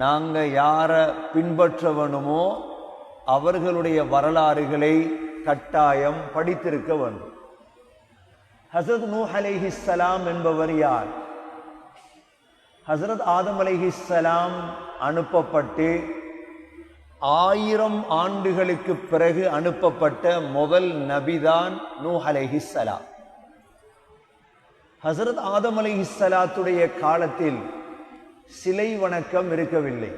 நாங்கள் யாரை பின்பற்ற வேணுமோ அவர்களுடைய வரலாறுகளை கட்டாயம் படித்திருக்க வேண்டும். ஹசரத் நூ அலைஹிஸ்லாம் என்பவர் யார்? ஹசரத் ஆதம் அலைஹிஸ்லாம் அனுப்பப்பட்டு ஆயிரம் ஆண்டுகளுக்கு பிறகு அனுப்பப்பட்ட முதல் நபிதான் நூ அலைஹிஸ்லாம் ஹசரத் ஆதம் அலைஹிஸ்லாத்துடைய காலத்தில் சிலை வணக்கம் இருக்கவில்லை.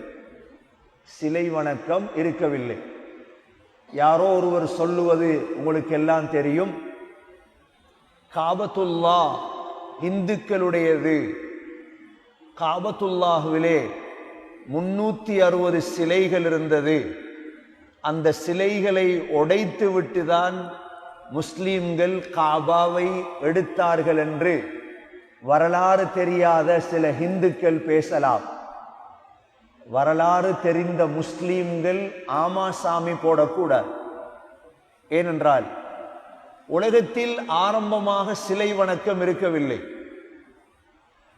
சிலை வணக்கம் இருக்கவில்லை. யாரோ ஒருவர் சொல்லுவது உங்களுக்கு எல்லாம் தெரியும். காபத்துல்லா இந்துக்களுடையது. காபத்துல்லாஹுவிலே முன்னூத்தி அறுபது சிலைகள் இருந்தது. அந்த சிலைகளை உடைத்து விட்டுதான் முஸ்லீம்கள் காபாவை எடுத்தார்கள் என்று வரலாறு தெரியாத சில ஹிந்துக்கள் பேசலாம். வரலாறு தெரிந்த முஸ்லீம்கள் ஆமா சாமி போடக்கூடாது. ஏனென்றால் உலகத்தில் ஆரம்பமாக சிலை வணக்கம் இருக்கவில்லை.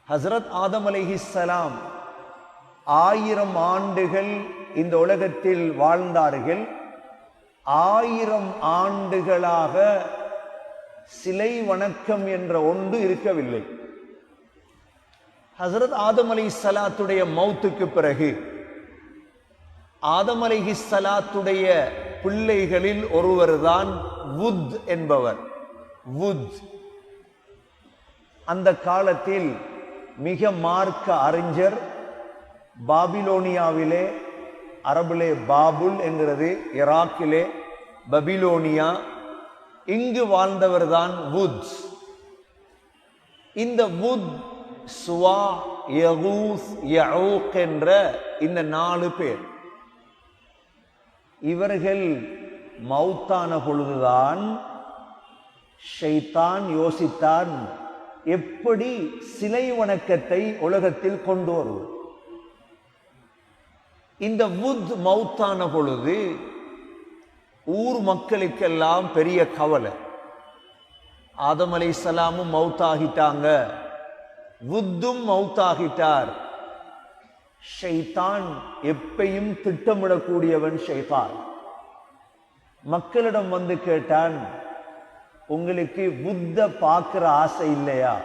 ஹசரத் ஆதம் அலைஹிஸ்ஸலாம் ஆயிரம் ஆண்டுகள் இந்த உலகத்தில் வாழ்ந்தார்கள். ஆயிரம் ஆண்டுகளாக சிலை வணக்கம் என்ற ஒன்று இருக்கவில்லை. ஹசரத் ஆதம் அலி சலாத்துடைய மௌத்துக்கு பிறகு ஆதம் அலிஹி சலாத்துடைய பிள்ளைகளில் ஒருவர் தான் வுத் என்பவர். வுத். அந்த காலத்தில் மிக மார்க்க அறிஞர் பாபிலோனியாவிலே அரபிலே பாபுல் என்கிறது இராக்கிலே பபிலோனியா இங்கு வாழ்ந்தவர்தான் வுத். இந்த வுத் சுவா யகூஸ் யஊக் என்ற இந்த நாலு பேர். இவர்கள் மௌத்தான பொழுதுதான் ஷைத்தான் யோசித்தான் எப்படி சிலை வணக்கத்தை உலகத்தில் கொண்டு வருவது. இந்த வுத் மௌத்தான பொழுது ஊர் மக்களுக்கெல்லாம் பெரிய கவலை. ஆதம் அலை சலாமும் மவுத்தாகிட்டாங்க புத்தும் மவுத்தாகிட்டார். ஷைத்தான் எப்பையும் திட்டமிடக்கூடியவன் ஷைத்தான். மக்களிடம் வந்து கேட்டான் உங்களுக்கு புத்த பார்க்கிற ஆசை இல்லையா?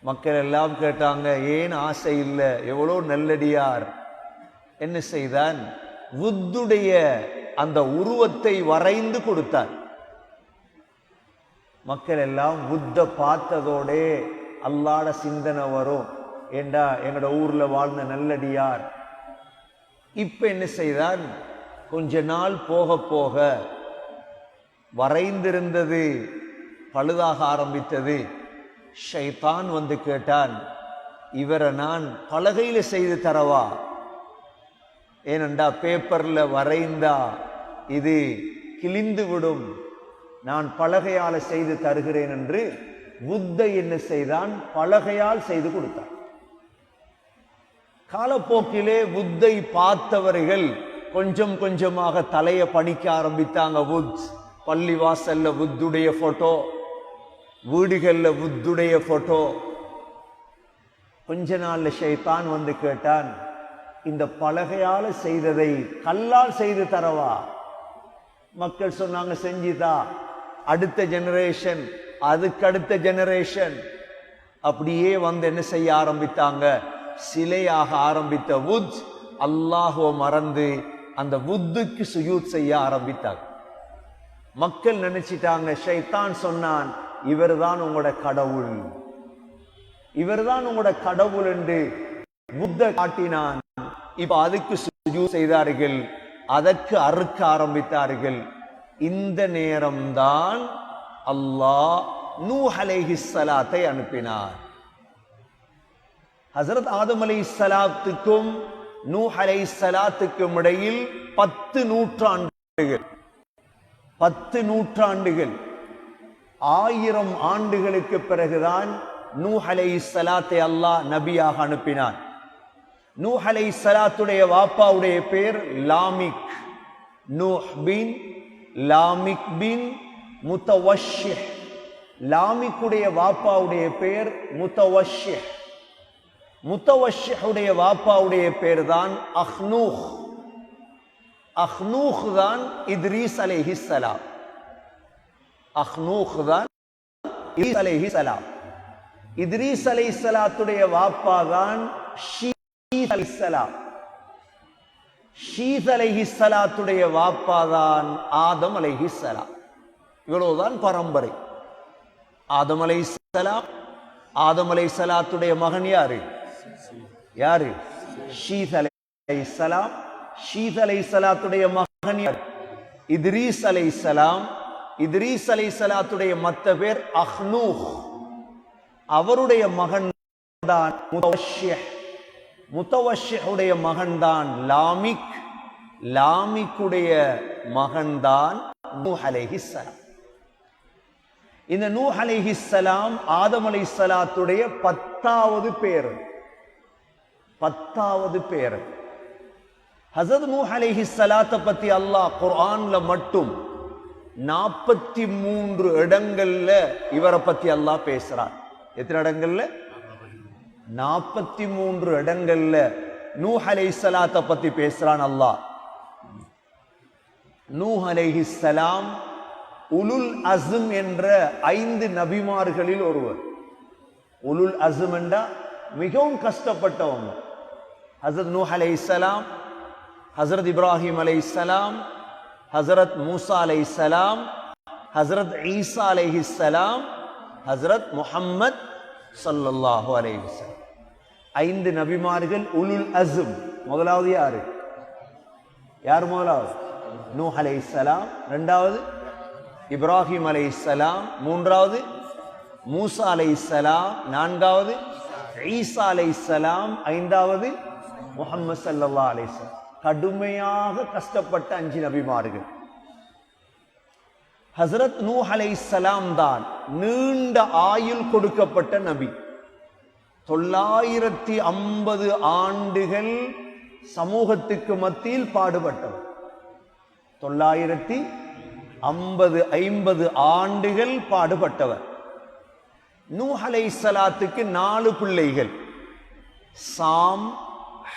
மக்கள் எல்லாம் கேட்டாங்க ஏன் ஆசை இல்லை? எவ்வளோ நல்லடியார். என்ன செய்தான்? புத்துடைய அந்த உருவத்தை வரைந்து கொடுத்தான் மக்கள் எல்லாம் புத்த பார்த்ததோடே அல்லாட சிந்தனை வரும். ஏண்டா? எங்களோட ஊரில் வாழ்ந்த நல்லடியார். இப்போ என்ன செய்தான் கொஞ்ச நாள் போக போக வரைந்திருந்தது பழுதாக ஆரம்பித்தது. ஷைத்தான் வந்து கேட்டான் இவரை நான் பலகையில் செய்து தரவா? ஏனண்டா பேப்பரில் வரைந்தா இது கிழிந்து விடும். நான் பலகையால் செய்து தருகிறேன் என்று புத்த என்ன செய்தான்? பலகையால் செய்து கொடுத்தான். காலப்போக்கிலே புத்தை பார்த்தவர்கள் கொஞ்சம் கொஞ்சமாக தலையை பணிக்க ஆரம்பித்தாங்க. புத் பள்ளி வாசல்ல புத்துடைய போட்டோ வீடுகளில் புத்துடைய போட்டோ கொஞ்ச நாள்ல ஷைத்தான் வந்து கேட்டான் இந்த பலகையால் செய்ததை கல்லால் செய்து தரவா? மக்கள் சொன்னாங்க செஞ்சுதா. அடுத்த ஜெனரேஷன் அதுக்கு அடுத்த ஜெனரேஷன் அப்படியே வந்து என்ன செய்ய ஆரம்பித்தாங்க? சிலையாக ஆரம்பித்த உத் அல்லாஹோ மறந்து அந்த புத்துக்கு சுயூத் செய்ய ஆரம்பித்தாங்க. மக்கள் நினைச்சிட்டாங்க ஷைத்தான் சொன்னான் இவர்தான் உங்களோட கடவுள். இவர்தான் உங்களோட கடவுள் என்று புத்த காட்டினான். இப்ப அதுக்கு சுஜூ செய்தார்கள் அதற்கு அறுக்க ஆரம்பித்தார்கள். இந்த நேரம்தான் அல்லாஹ் நூ அலைஹிஸ்ஸலாத்தை அனுப்பினார். ஹசரத் ஆதம் அலை சலாத்துக்கும் நூ அலை சலாத்துக்கும் இடையில் பத்து நூற்றாண்டுகள் பத்து நூற்றாண்டுகள் ஆயிரம் ஆண்டுகளுக்கு பிறகுதான் நூ அலை சலாத்தை அல்லாஹ் நபியாக அனுப்பினான். நூ அலை சலாத்துடைய வாப்பாவுடைய பேர் லாமிக் நூஹ் பின் லாமிக் பின் முத்தவஷ்ஷிஹ். லாமிக்குடைய வாப்பாவுடைய பெயர் முத்தவஷ்ஷிஹ். முத்தவஷ்ஷுடைய வாப்பாவுடைய பெயர் தான் அஹ்னூஹ். அஹ்னூஹ் தான் இத்ரீஸ் அலைஹிஸ்ஸலாம் அஹ்னூஹ் தான் இத்ரீஸ் அலைஹிஸ்ஸலாம் இத்ரீஸ் அலைஹிஸ்ஸலாத்துடைய வாப்பா தான் ஷீத் அலைஹிஸ்ஸலாம் ஷீத் அலைஹிஸ்ஸலாத்துடைய வாப்பா தான் ஆதம் அலைஹிஸ்ஸலாம் இவ்வளவுதான் பரம்பரை. ஆதம் அலைஹிஸ்ஸலாம் ஆதம் அலைஹிஸ்ஸலாத்துடைய மகன் யாரு? யாரு? ஷீத் அலைஹிஸ்ஸலாம் ஷீத் அலைஹிஸ்ஸலாத்துடைய மகன் யார்? இத்ரீஸ் அலைஹிஸ்ஸலாம் இத்ரீஸ் அலைஹிஸ்ஸலாத்துடைய மத்த பேர் அஹ்னூஹ் அவருடைய மகன் தான் முத்தவஷிஹுடைய மகன்தான் லாமிக். லாமிக்குடைய மகன்தான் நூ நூஹ் அலைஹிஸ்ஸலாம் இந்த நூஹ் அலைஹிஸ்ஸலாம் ஆதம் அலைஹிஸ்ஸலாத்துடைய பத்தாவது பேர். பத்தாவது பேர். நூ நூஹ் அலைஹிஸ்ஸலாத்தை பத்தி அல்லாஹ் குர்ஆன்ல மட்டும் நாற்பத்தி மூன்று இடங்கள்ல இவரை பத்தி அல்லாஹ் பேசுறார். எத்தனை இடங்கள்ல? நாற்பத்தி மூன்று இடங்கள்ல அலை சலாத்தை பத்தி பேசுறான் அல்லாஹ். நூஹ் சலாம் உலுல் அசும் என்ற ஐந்து நபிமார்களில் ஒருவர். உலுல் அசும் என்றா மிகவும் கஷ்டப்பட்டவங்க. ஹசரத் நூஹ் சலாம் ஹசரத் இப்ராஹிம் அலை சலாம் ஹசரத் மூசா அலை சலாம் ஹசரத் ஈசா சலாம் ஹசரத் முஹம்மத் சல்லாஹூ அலைஹி சலாம் ஐந்து நபிமார்கள் உலுல் அசும் முதலாவது யாரு? யார் முதலாவது? நூ அலை சலாம். ரெண்டாவது இப்ராஹிம் அலை சலாம். மூன்றாவது மூசா அலை சலாம். நான்காவது ஈசா சலாம். ஐந்தாவது முகமது சல்லா அலைஹி கடுமையாக கஷ்டப்பட்ட அஞ்சு நபிமார்கள். ஹசரத் அலை சலாம் தான் நீண்ட ஆயுள் கொடுக்கப்பட்ட நபி. தொள்ளாயிரத்தி ஐம்பது ஆண்டுகள் சமூகத்துக்கு மத்தியில் பாடுபட்டவர். தொள்ளாயிரத்தி ஐம்பது ஐம்பது ஆண்டுகள் பாடுபட்டவர். நூஹலை சலாத்துக்கு நாலு பிள்ளைகள். சாம்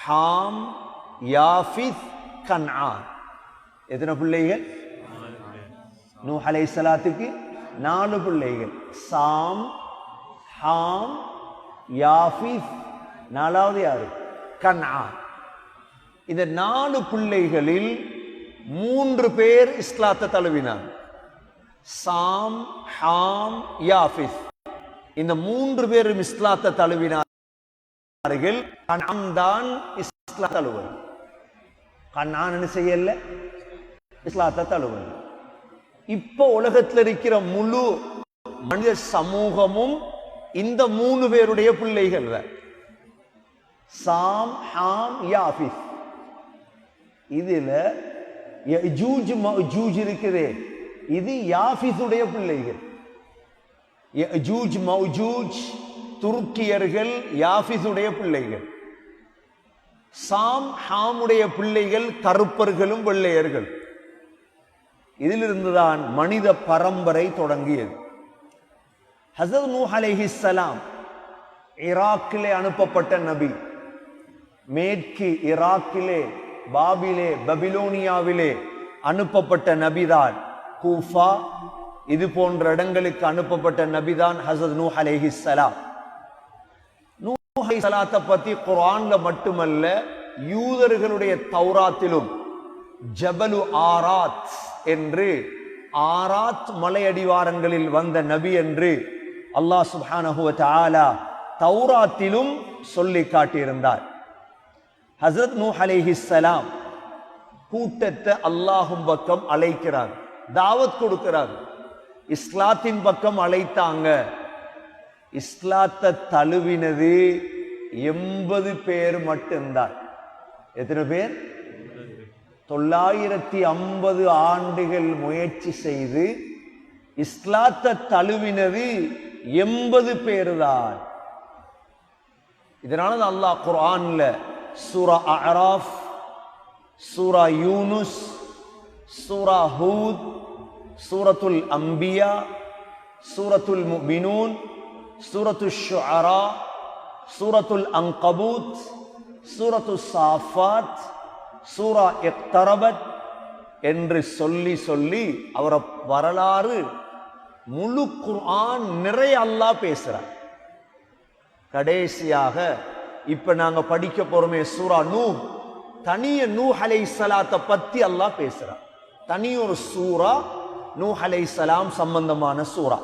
ஹாம் யாஃபித் கன்ஆன் எத்தனை பிள்ளைகள்? நூஹலை சலாத்துக்கு நாலு பிள்ளைகள். சாம் ஹாம் யாஃபிஸ் நாலாவது யாரு? கண்ணா இந்த நாலு பிள்ளைகளில் மூன்று பேர் இஸ்லாத்தை தழுவினார். சாம் ஹாம் யாஃபிஸ். இந்த மூன்று பேரும் இஸ்லாத்தை தழுவினார்கள். கண்ணான் தான் இஸ்லா தழுவல். கண்ணான் செய்யல? இஸ்லாத்தை தழுவல். இப்போ உலகத்தில் இருக்கிற முழு மனித சமூகமும் இந்த மூணு பேருடைய பிள்ளைகள் சாம் ஹாம் யாஃபிஸ் இதுல ஜூஜ் ஜூஜ் இருக்குதே. இது யாஃபிஸுடைய பிள்ளைகள். ஜூஜ் மௌஜூஜ் துருக்கியர்கள் யாஃபிஸுடைய பிள்ளைகள். சாம் ஹாமுடைய பிள்ளைகள் கருப்பர்களும் வெள்ளையர்கள். இதிலிருந்துதான் மனித பரம்பரை தொடங்கியது. ஹசர் நூ அலைஹிஸ்லாம் ஈராக்கிலே அனுப்பப்பட்ட நபி. மேற்கு ஈராக்கிலே பாபிலே பபிலோனியாவிலே அனுப்பப்பட்ட நபிதான் கூஃபா. இது போன்ற இடங்களுக்கு அனுப்பப்பட்ட நபிதான் ஹசரத் நூ அலைஹிஸ்ஸலாம் நூஹ் அலைஹிஸ்ஸலாத்தை பத்தி குரான்ல மட்டுமல்ல யூதர்களுடைய தௌராத்திலும் ஜபலு ஆராத் என்று ஆராத் மலையடிவாரங்களில் வந்த நபி என்று அல்லாஹ் சுஹானஹுவத் ஆலா தௌராத்திலும் சொல்லி காட்டியிருந்தார். ஹசரத் நூ அலைஹிஸ்ஸலாம் கூட்டத்தை அல்லாஹும் பக்கம் அழைக்கிறார் தாவத் கொடுக்கிறார். இஸ்லாத்தின் பக்கம் அழைத்தாங்க. இஸ்லாத்தை தழுவினது எண்பது பேர் மட்டும்தான். எத்தனை பேர்? தொள்ளாயிரத்தி ஐம்பது ஆண்டுகள் முயற்சி செய்து இஸ்லாத்தை தழுவினது எண்பது பேர் தான் இதனால தான் அல்லாஹ் குர்ஆன்ல சூரா அராஃப் சூரா யூனுஸ் சூரா ஹூத் சூரத்துல் அம்பியா சூரத்துல் முபினூன் சூரத்து ஷுஅரா சூரத்துல் அங்கபூத் சூரத்து சாஃபாத் சூரா எக்தரபத் என்று சொல்லி சொல்லி அவரை வரலாறு முழு குர்ஆன் நிறைய அல்லாஹ் பேசுகிறார் கடைசியாக இப்போ நாங்க படிக்க போறோமே சூரா நூ தனிய நூ அலை சலாத்தை பத்தி அல்லாஹ் பேசுகிறார் தனியொரு சூரா நூ அலை சலாம் சம்பந்தமான சூரா.